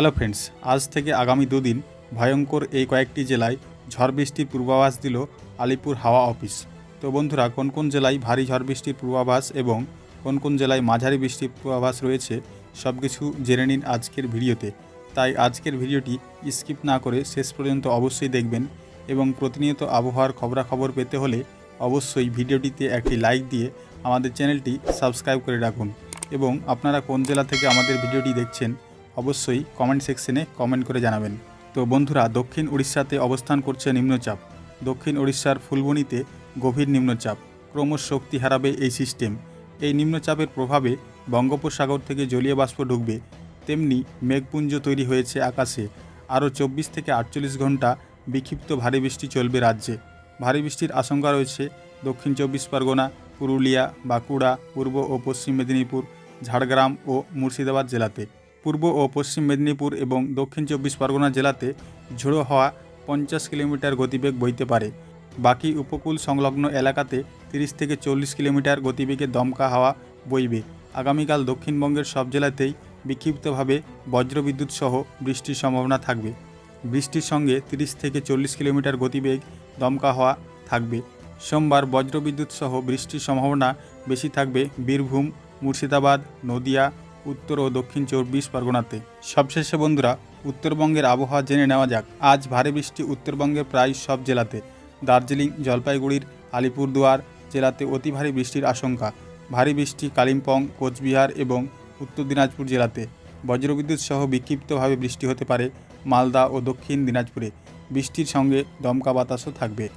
Hello friends, আজ থেকে আগামী দুদিন ভয়ঙ্কর এই কয়েকটি জেলায় ঝড় বৃষ্টির পূর্বাভাস দিল আলিপুর হাওয়া অফিস। তো বন্ধুরা, কোন কোন জেলায় ভারী ঝড় বৃষ্টির পূর্বাভাস এবং কোন কোন জেলায় মাঝারি বৃষ্টির পূর্বাভাস রয়েছে সব কিছু জেনে নিন আজকের ভিডিওতে। তাই আজকের ভিডিওটি স্কিপ না করে শেষ পর্যন্ত অবশ্যই দেখবেন এবং প্রতিনিয়ত আবহাওয়ার খবরাখবর পেতে হলে অবশ্যই ভিডিওটিতে একটি লাইক দিয়ে আমাদের চ্যানেলটি সাবস্ক্রাইব করে রাখুন। এবং আপনারা কোন জেলা থেকে আমাদের ভিডিওটি দেখছেন অবশ্যই কমেন্ট সেকশনে কমেন্ট করে জানাবেন। তো বন্ধুরা, দক্ষিণ উড়িষ্যাতে অবস্থান করছে নিম্নচাপ। দক্ষিণ উড়িষ্যার ফুলবনিতে গভীর নিম্নচাপ। ক্রমশ শক্তি হারাবে এই সিস্টেম এই নিম্নচাপের প্রভাবে বঙ্গোপসাগর থেকে জলীয় বাষ্প ঢুকবে। তেমনি মেঘপুঞ্জ তৈরি হয়েছে আকাশে। আরও চব্বিশ থেকে আটচল্লিশ ঘণ্টা বিক্ষিপ্ত ভারী বৃষ্টি চলবে রাজ্যে। ভারী বৃষ্টির আশঙ্কা রয়েছে দক্ষিণ চব্বিশ পরগনা, পুরুলিয়া, বাঁকুড়া, পূর্ব ও পশ্চিম মেদিনীপুর, ঝাড়গ্রাম ও মুর্শিদাবাদ জেলাতে। পূর্ব ও পশ্চিম মেদিনীপুর এবং দক্ষিণ চব্বিশ পরগনা জেলাতে ঝোড়ো হওয়া পঞ্চাশ কিলোমিটার গতিবেগ বইতে পারে। বাকি উপকূল সংলগ্ন এলাকাতে তিরিশ থেকে চল্লিশ কিলোমিটার গতিবেগে দমকা হাওয়া বইবে। আগামীকাল দক্ষিণবঙ্গের সব জেলাতেই বিক্ষিপ্তভাবে বজ্রবিদ্যুৎ সহ বৃষ্টির সম্ভাবনা থাকবে। বৃষ্টির সঙ্গে তিরিশ থেকে চল্লিশ কিলোমিটার গতিবেগ দমকা হওয়া থাকবে। সোমবার বজ্রবিদ্যুৎ সহ বৃষ্টির সম্ভাবনা বেশি থাকবে বীরভূম, মুর্শিদাবাদ, নদিয়া উত্তর ও দক্ষিণ চব্বিশ পরগনাতে। সবশেষে বন্ধুরা, উত্তরবঙ্গের আবহাওয়া জেনে নেওয়া যাক। আজ ভারী বৃষ্টি উত্তরবঙ্গের প্রায় সব জেলাতে। দার্জিলিং, জলপাইগুড়ির আলিপুরদুয়ার জেলাতে অতি ভারী বৃষ্টির আশঙ্কা। ভারী বৃষ্টি কালিম্পং, কোচবিহার এবং উত্তর দিনাজপুর জেলাতে। বজ্রবিদ্যুৎ সহ বিক্ষিপ্তভাবে বৃষ্টি হতে পারে মালদা ও দক্ষিণ দিনাজপুরে। বৃষ্টির সঙ্গে দমকা বাতাসও থাকবে।